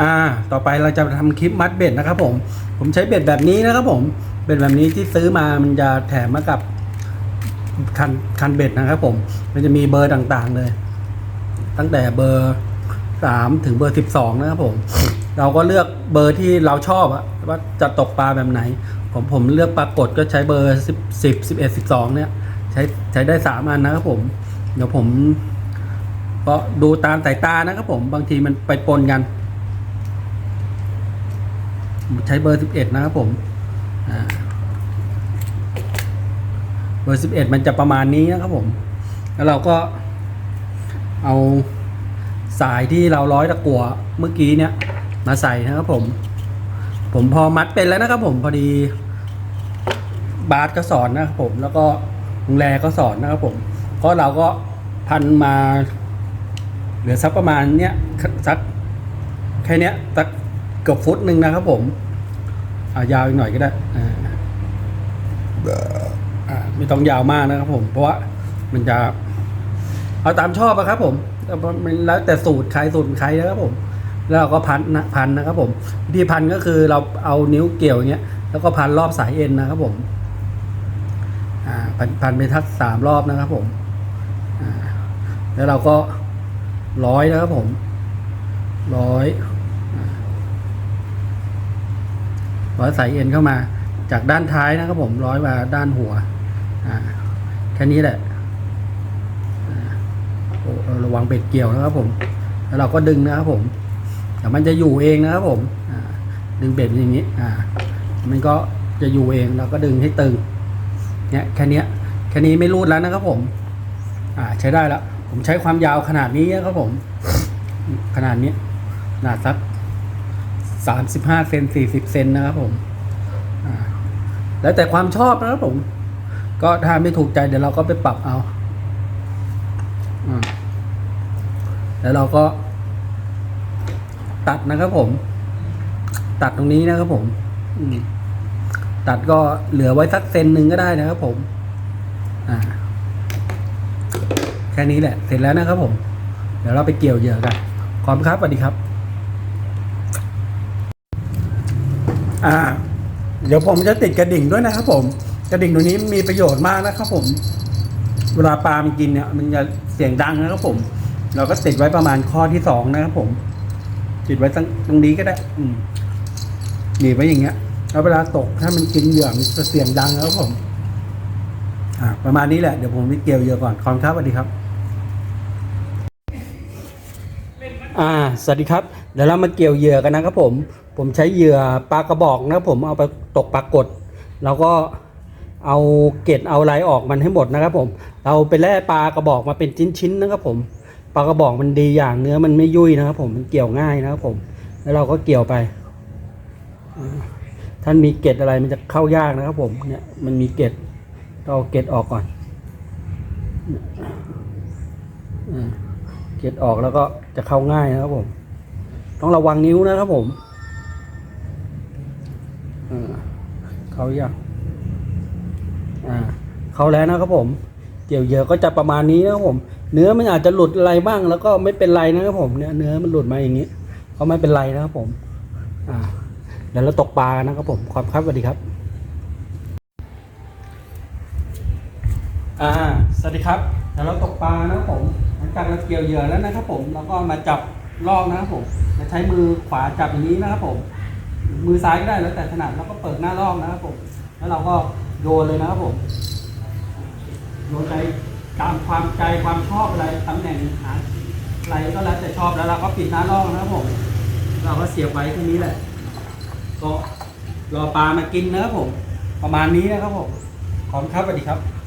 อ่า ต่อไปเราจะทำคลิปมัดเบ็ดนะครับผม ผมใช้เบ็ดแบบนี้นะครับผม เบ็ดแบบนี้ที่ซื้อมามันจะแถมมากับคันคันเบ็ดนะครับผม มันจะมีเบอร์ต่างๆเลย ตั้งแต่เบอร์สามถึงเบอร์สิบสองนะครับผม เราก็เลือกเบอร์ที่เราชอบอะว่าจะตกปลาแบบไหน ผมผมเลือกปลากดก็ใช้เบอร์สิบสิบสิบเอ็ดสิบสองเนี่ย ใช้ใช้ได้สามอันนะครับผม เดี๋ยวผมก็ดูตามสายตานะครับผมบางทีมันไปปนกัน ใช้เบอร์สิบเอ็ดนะครับผมเบอร์สิบเอ็ดมันจะประมาณนี้นะครับผม แล้วเราก็เอาสายที่เราร้อยตะกัวเมื่อกี้เนี่ย มาใส่นะครับผม ผมพอมัดเป็นแล้วนะครับผมพอดีบาสก็สอนนะครับผม แล้วก็ลุงแรก็สอนนะครับผม ก็เราก็พันมาเหลือสักประมาณเนี้ยสักแค่เนี้ยสักเกือบฟุตหนึ่งนะครับผมายาวอีกหน่อยก็ได้อ่าไม่ต้องยาวมากนะครับผม เพราะว่ามันจะ เอาตามชอบอะครับผมแต่ว่ามันแล้วแต่สูตรใครสูตรใครนะครับผม แล้วเราก็พันนะพันนะครับผมวิธีพันก็คือเราเอานิ้วเกี่ยวอย่างเงี้ยแล้วก็พันรอบสายเอ็นนะครับผมอ่าพันพันไปทักสามรอบนะครับผมอ่าแล้วเราก็ร้อยนะครับผมร้อยอ่า ร้อยสายเอ็นเข้ามา จากด้านท้ายนะครับผมร้อยมาด้านหัวอ่าแค่นี้แหละระวังเบ็ดเกี่ยวนะครับผม แล้วเราก็ดึงนะครับผม แต่มันจะอยู่เองนะครับผมดึงเบ็ดอย่างนี้ อ่า มันก็จะอยู่เองเราก็ดึงให้ตึง เนี่ยแค่นี้แค่นี้ไม่รูดแล้วนะครับผม อ่าใช้ได้แล้ว ผมใช้ความยาวขนาดนี้นะครับผม ขนาดนี้ขนาดสัก สามสิบห้าเซนสี่สิบเซนนะครับผมแล้วแต่ความชอบนะครับผม ก็ถ้าไม่ถูกใจเดี๋ยวเราก็ไปปรับเอาอแล้วเราก็ ตัดนะครับผม ตัดตรงนี้นะครับผมตัดก็เหลือไว้สักเซนหนึ่งก็ได้นะครับผมแค่นี้แหละ เสร็จแล้วนะครับผม เดี๋ยวเราไปเกี่ยวเหยื่อกัน ขอบคุณครับสวัสดีครับ อ่า เดี๋ยวผมจะติดกระดิ่งด้วยนะครับ ผม กระดิ่งตัวนี้มีประโยชน์มากนะครับผม เวลาปลามันกินเนี่ย มันจะเสียงดังนะครับผม เราก็ติดไว้ประมาณข้อที่สองนะครับผม ติดไว้ตรงตรงนี้ก็ได้ อืมหนีไว้อย่างเงี้ย แล้วเวลาตกถ้ามันกินเหยื่อมันจะเสียงดังนะครับผมอ่าประมาณนี้แหละ เดี๋ยวผมไปเกี่ยวเหยื่อก่อน ขอบคุณครับสวัสดีครับ อ่า สวัสดีครับ เดี๋ยวเรามาเกี่ยวเหยื่อกันนะครับผม ผมใช้เหยื่อปลากระบอกนะครับผมเอาไปตกปลากด แล้วก็เอาเกล็ดเอาอะไรออกมันให้หมดนะครับผม เราไปแล่ปลากระบอกมาเป็นชิ้นๆนะครับผมปลากระบอกมันดีอย่างเนื้อมันไม่ยุ่ยนะครับผมมันเกี่ยวง่ายนะครับผม แล้วเราก็เกี่ยวไป ท่านมีเกล็ดอะไรมันจะเข้ายากนะครับผมเนี่ยมันมีเกล็ดเราเอาเกล็ดออกก่อนเกล็ดออกแล้วก็จะเข้าง่ายนะครับผม ต้องระวังนิ้วนะครับผมอ่า เข้ายังอ่าเขาแล้วนะครับผมเกี่ยวเยื่อก็จะประมาณนี้นะครับผม เนื้อมันอาจจะหลุดอะไรบ้าง แล้วก็ไม่เป็นไรนะครับผมเนี่ยเนื้อมันหลุดมาอย่างนี้ก็ไม่เป็นไรนะครับผม อ่าเดี๋ยวเราตกปลานะครับผมขอบคุณครับสวัสดีครับ อ่าสวัสดีครับเดี๋ยวเราตกปลานะครับผมหลังจากเราเกี่ยวเหยื่อแล้วนะครับผมแล้วก็มาจับลอกนะครับผมจะใช้มือขวาจับอย่างนี้นะครับผม มือซ้ายก็ได้แล้วแต่ถนัดแล้วก็เปิดหน้าลอกนะครับผม แล้วเราก็โยนเลยนะครับผมโยนไปตามความใจความชอบอะไรตำแหน่งหาอะไรก็แล้วแต่ชอบแล้วเราก็ปิดหน้าลอกนะครับผม เราก็เสียบไว้ที่นี้แหละ ก็รอปลามากินนะครับผม ประมาณนี้นะครับผม ขอบคุณครับสวัสดีครับ